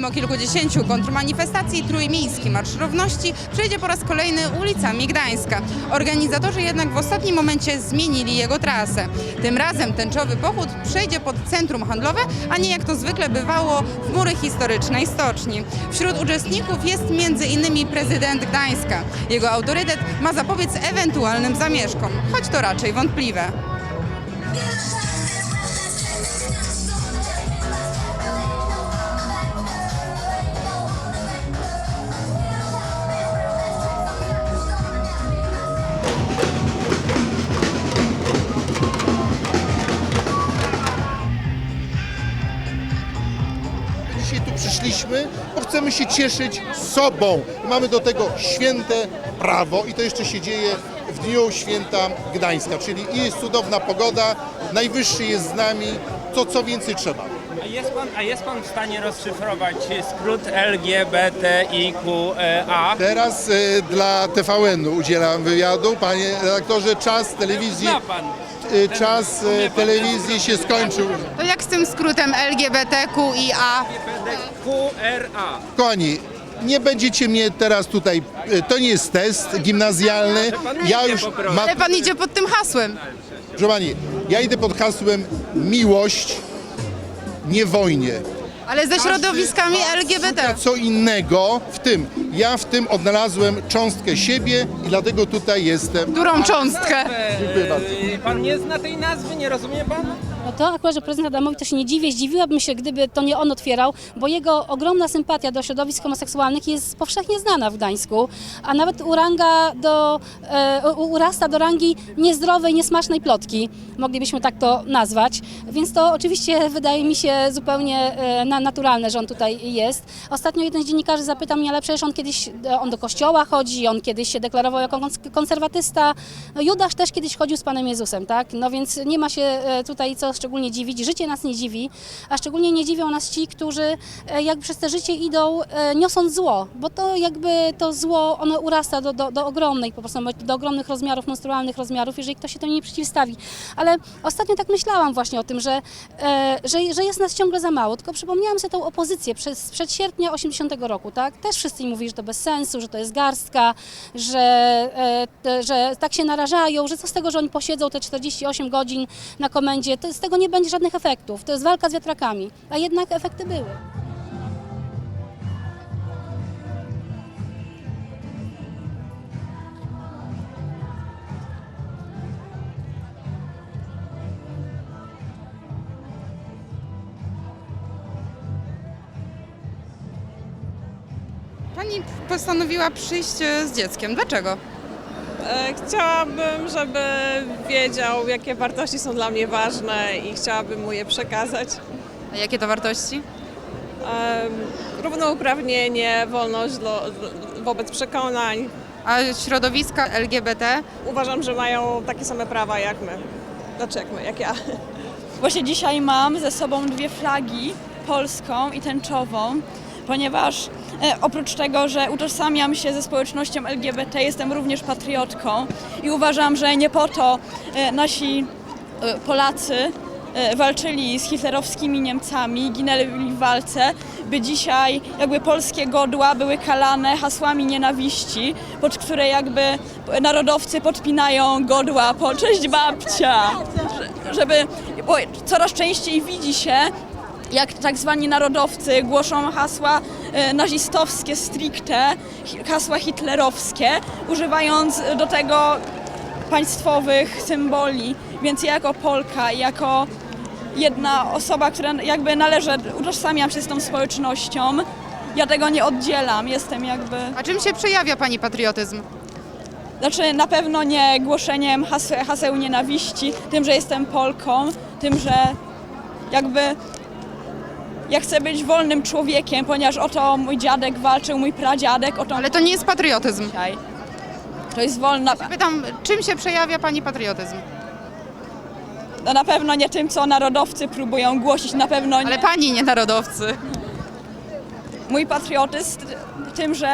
Mimo kilkudziesięciu kontrmanifestacji Trójmiejski Marsz Równości przejdzie po raz kolejny ulicami Gdańska. Organizatorzy jednak w ostatnim momencie zmienili jego trasę. Tym razem tęczowy pochód przejdzie pod centrum handlowe, a nie jak to zwykle bywało w mury historycznej stoczni. Wśród uczestników jest m.in. prezydent Gdańska. Jego autorytet ma zapobiec ewentualnym zamieszkom, choć to raczej wątpliwe. Przyszliśmy, bo chcemy się cieszyć sobą. Mamy do tego święte prawo i to jeszcze się dzieje w dniu święta Gdańska, czyli jest cudowna pogoda, najwyższy jest z nami, to co więcej trzeba. A jest, pan, a jest pan w stanie rozszyfrować skrót LGBTIQA? Teraz y, dla TVN-u udzielam wywiadu. Panie redaktorze, czas telewizji, Zna pan. Y, czas y, telewizji się skończył. To jak z tym skrótem LGBTQIA? QRA. Kochani, nie będziecie mnie teraz tutaj, y, to nie jest test gimnazjalny. Ja już ma, Ale pan idzie pod tym hasłem. Proszę pani, ja idę pod hasłem miłość, nie wojnie. Ale ze środowiskami LGBT. co innego w tym. Ja w tym odnalazłem cząstkę siebie i dlatego tutaj jestem. Którą cząstkę? Dziękuję bardzo. Pan nie zna tej nazwy, nie rozumie pan? No to akurat, że prezydent Adamowi to się nie dziwię, zdziwiłabym się, gdyby to nie on otwierał, bo jego ogromna sympatia do środowisk homoseksualnych jest powszechnie znana w Gdańsku, a nawet uranga do, e, u- urasta do rangi niezdrowej, niesmacznej plotki, moglibyśmy tak to nazwać, więc to oczywiście wydaje mi się zupełnie e, na, naturalne, że on tutaj jest. Ostatnio jeden z dziennikarzy zapytał mnie, ale przecież on kiedyś, e, on do kościoła chodzi, on kiedyś się deklarował jako kons- konserwatysta, no Judasz też kiedyś chodził z Panem Jezusem, tak? No więc nie ma się e, tutaj co szczególnie dziwić. Życie nas nie dziwi, a szczególnie nie dziwią nas ci, którzy e, jakby przez te życie idą niosąc zło, bo to jakby to zło, ono urasta do, do, do ogromnej, po prostu do ogromnych rozmiarów, monstrualnych rozmiarów, jeżeli ktoś się temu nie przeciwstawi. Ale ostatnio tak myślałam właśnie o tym, że, że, że jest nas ciągle za mało, tylko przypomniałam sobie tą opozycję przez, sprzed sierpnia 80 roku, tak? Też wszyscy mówili, że to bez sensu, że to jest garstka, że, e, że tak się narażają, że co z tego, że oni posiedzą te 48 godzin na komendzie, to z tego nie będzie żadnych efektów. To jest walka z wiatrakami, a jednak efekty były. Pani postanowiła przyjść e, z dzieckiem. Dlaczego? E, Chciałabym, żeby wiedział, jakie wartości są dla mnie ważne i chciałabym mu je przekazać. A jakie to wartości? Równouprawnienie, wolność do, wobec przekonań. A środowiska LGBT? Uważam, że mają takie same prawa jak my. Znaczy jak my, jak ja. Właśnie dzisiaj mam ze sobą dwie flagi, polską i tęczową, ponieważ e, oprócz tego, że utożsamiam się ze społecznością LGBT, jestem również patriotką i uważam, że nie po to e, nasi e, Polacy walczyli z hitlerowskimi Niemcami, ginęli w walce, by dzisiaj jakby polskie godła były kalane hasłami nienawiści, pod które jakby narodowcy podpinają godła po cześć babcia, że- żeby, bo coraz częściej widzi się, jak tak zwani narodowcy głoszą hasła e, nazistowskie stricte, hasła hitlerowskie, używając do tego państwowych symboli. Więc ja jako Polka, jako jedna osoba, która jakby należy, utożsamiam się z tą społecznością, ja tego nie oddzielam, jestem jakby... A czym się przejawia Pani patriotyzm? Znaczy na pewno nie głoszeniem haseł, haseł nienawiści, tym, że jestem Polką, tym, że jakby ja chcę być wolnym człowiekiem, ponieważ o to mój dziadek walczył, mój pradziadek, o to Ale to nie jest patriotyzm. dzisiaj. To jest wolna, Pytam, czym się przejawia Pani patriotyzm? no na pewno nie tym, co narodowcy próbują głosić, na pewno nie. Ale Pani nie narodowcy. Mój patriotyzm tym, że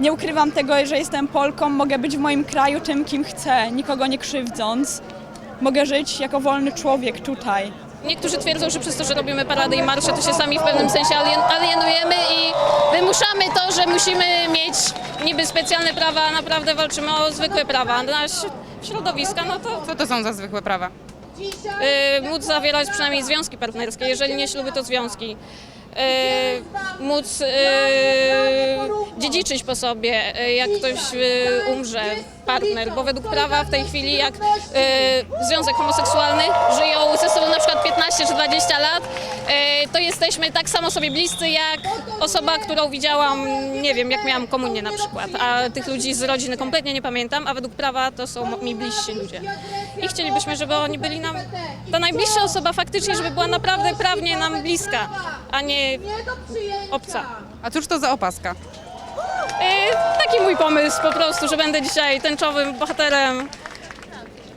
nie ukrywam tego, że jestem Polką, mogę być w moim kraju tym, kim chcę, nikogo nie krzywdząc. Mogę żyć jako wolny człowiek tutaj. Niektórzy twierdzą, że przez to, że robimy parady i marsze, to się sami w pewnym sensie alien, alienujemy i wymuszamy to, że musimy mieć niby specjalne prawa, a naprawdę walczymy o zwykłe prawa. Dla środowiska, no to Co to są za zwykłe prawa? y, móc zawierać przynajmniej związki partnerskie, jeżeli nie śluby, to związki. Y, móc y, dziedziczyć po sobie, y, jak ktoś y, umrze, partner, bo według prawa w tej chwili jak y, związek homoseksualny żyją ze sobą 15 czy 20 lat, y, to jesteśmy tak samo sobie bliscy jak osoba, którą widziałam, nie wiem, jak miałam komunię na przykład, a tych ludzi z rodziny kompletnie nie pamiętam, a według prawa to są mi bliżsi ludzie. I chcielibyśmy, żeby oni byli nam, ta najbliższa osoba faktycznie, żeby była naprawdę prawnie nam bliska, a nie obca. A cóż to za opaska? Yy, taki mój pomysł po prostu, że będę dzisiaj tęczowym bohaterem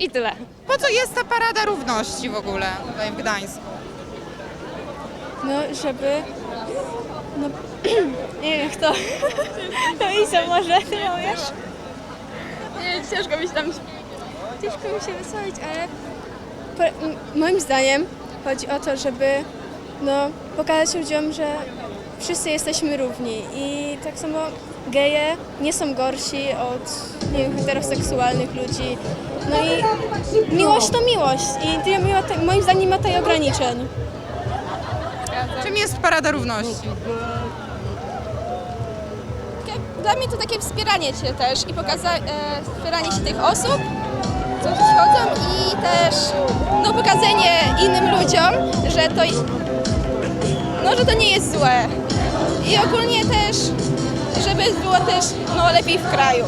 i tyle. Po co jest ta Parada Równości w ogóle tutaj w Gdańsku? No, żeby. No, nie wiem kto. To Isa może, ty ją wiesz? Nie, ciężko mi się tam. Ciężko mi się wysłać, ale po, m- moim zdaniem chodzi o to, żeby no, pokazać ludziom, że wszyscy jesteśmy równi i tak samo geje nie są gorsi od nie wiem, heteroseksualnych ludzi. No i miłość to miłość i nie ma, te- moim zdaniem nie ma tutaj ograniczeń. Czym jest Parada Równości? Dla mnie to takie wspieranie się też i pokaza- e, wspieranie się tych osób, co przychodzą i też no, pokazanie innym ludziom, że to, no, że to nie jest złe. I ogólnie też, żeby było też no, lepiej w kraju.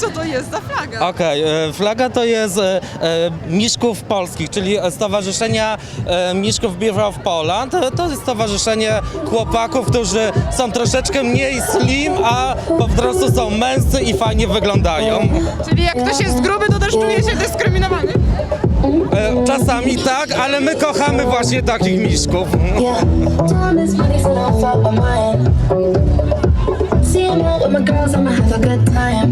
Co to jest za flaga? Okej, e, flaga to jest e, e, Miszków Polskich, czyli Stowarzyszenia e, Miszków Beer of Poland. To jest stowarzyszenie chłopaków, którzy są troszeczkę mniej slim, a po prostu są męscy i fajnie wyglądają. Czyli jak ktoś jest gruby, to też czuje się dyskryminowany? E, Czasami tak, ale my kochamy właśnie takich miszków. Yeah, time is money, up my mind. Seeing all of my girls, I'ma have a good time.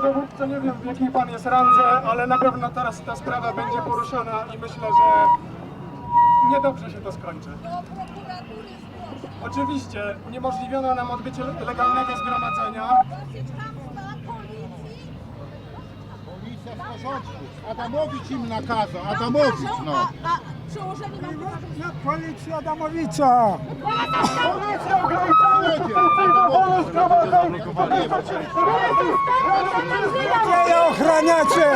Panie dowódco, nie wiem w jakiej pan jest randze, ale na pewno teraz ta sprawa będzie poruszona i myślę, że niedobrze się to skończy. Oczywiście uniemożliwiono nam odbycie legalnego zgromadzenia. Policja w porządku. Adamowicz im nakazał, Adamowicz, no. Jak policja Adamowica! Policja ogranicza Gdzie je ochraniacie?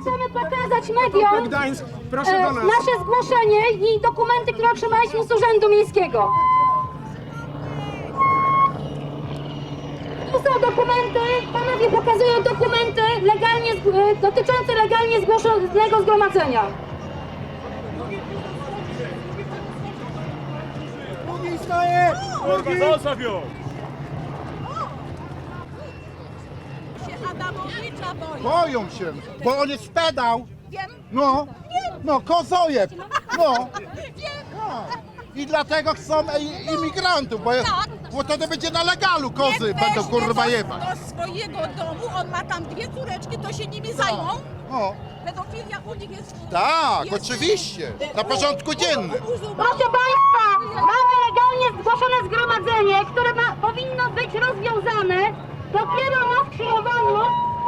Chcemy pokazać mediom Gdańsk, proszę e, do nas. nasze zgłoszenie i dokumenty, które otrzymaliśmy z Urzędu Miejskiego. Tu są dokumenty, panowie pokazują dokumenty legalnie, zg- e, dotyczące legalnie zgłoszonego zgromadzenia. Drugi staje! Drugi! Boją się, bo on jest pedał. No, no, kozojeb. No. Tak. I dlatego chcą i- imigrantów, bo, bo wtedy będzie na legalu kozy będą kurwa jebać. do swojego domu, on ma tam dwie córeczki, to się nimi zajmą. No, Pedofilia u nich jest... tak, oczywiście, na porządku dziennym. Proszę Państwa, mamy legalnie zgłoszone zgromadzenie, które ma, powinno być rozwiązane dopiero na skrzyżowaniu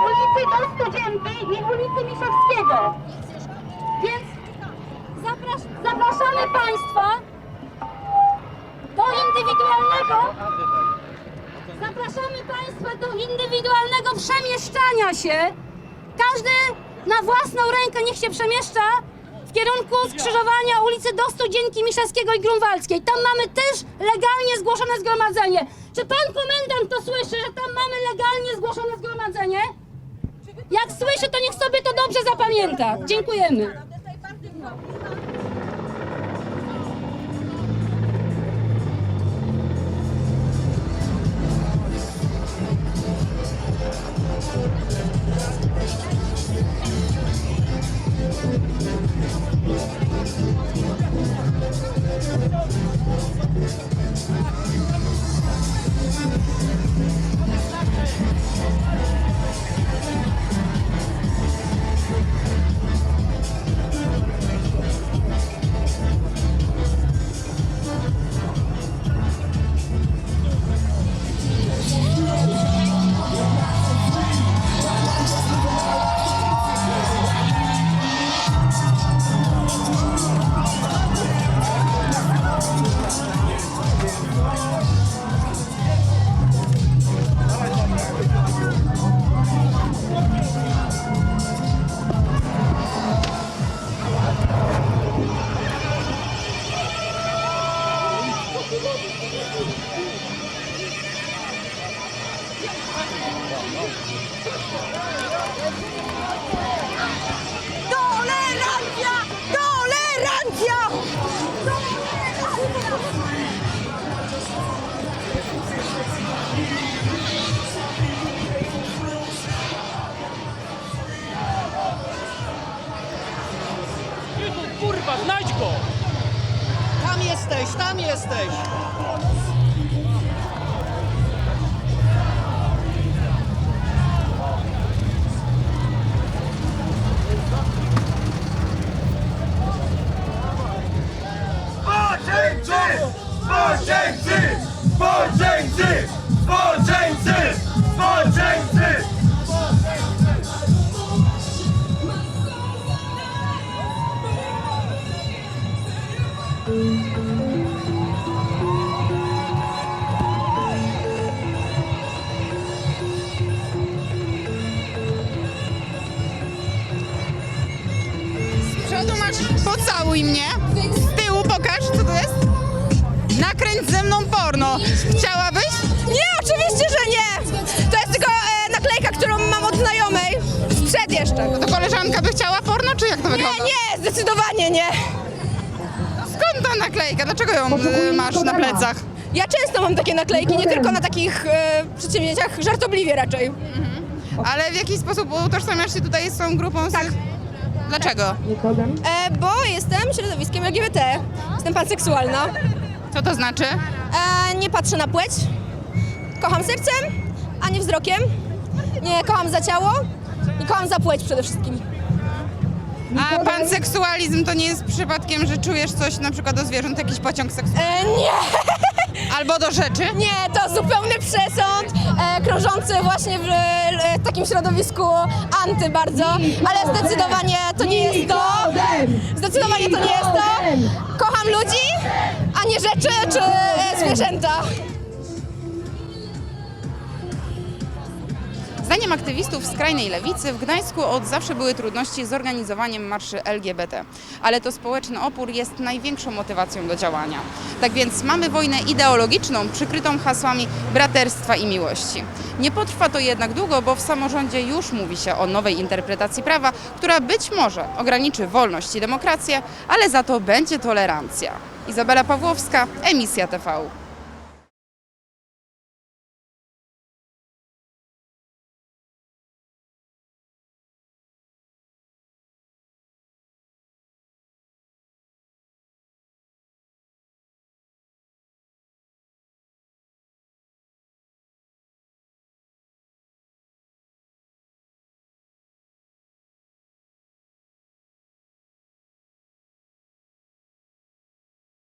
ulicy Dostudziętej i ulicy Miszewskiego. Więc zapras zapraszamy Państwa do indywidualnego Zapraszamy Państwa do indywidualnego przemieszczania się. Każdy na własną rękę niech się przemieszcza w kierunku skrzyżowania ulicy do Studzienki Miszewskiego i Grunwaldzkiej. Tam mamy też legalnie zgłoszone zgromadzenie. Czy pan komendant to słyszy, że tam mamy legalnie zgłoszone zgromadzenie? Jak słyszy, to niech sobie to dobrze zapamięta. Dziękujemy. Kurwa, znajdź go! Tam jesteś, tam jesteś! Zboczeńcy! Zboczeńcy! Znajomej. Sprzed jeszcze. No to koleżanka by chciała porno, czy jak to Nie, wygląda? nie, zdecydowanie nie. Skąd ta naklejka? Dlaczego ją y, masz na plecach? Ja często mam takie naklejki, nie tylko na takich e, przedsięwzięciach, żartobliwie raczej. Ale w jaki sposób utożsamiasz się tutaj z tą grupą? Tak. Dlaczego? E, bo jestem środowiskiem LGBT. Jestem panseksualna. Co to znaczy? E, nie patrzę na płeć. Kocham sercem, a nie wzrokiem. Nie kocham za ciało i kocham za płeć przede wszystkim. A panseksualizm to nie jest przypadkiem, że czujesz coś na przykład do zwierząt, jakiś pociąg seksualny? E, nie! Albo do rzeczy? Nie, to zupełny przesąd, e, krążący właśnie w e, takim środowisku anty bardzo, ale zdecydowanie to nie jest to. Zdecydowanie to nie jest to. Kocham ludzi, a nie rzeczy czy e, zwierzęta. Zdaniem aktywistów skrajnej lewicy w Gdańsku od zawsze były trudności z organizowaniem marszy LGBT, ale to społeczny opór jest największą motywacją do działania. Tak więc mamy wojnę ideologiczną przykrytą hasłami braterstwa i miłości. Nie potrwa to jednak długo, bo w samorządzie już mówi się o nowej interpretacji prawa, która być może ograniczy wolność i demokrację, ale za to będzie tolerancja. Izabela Pawłowska, Emisja TV.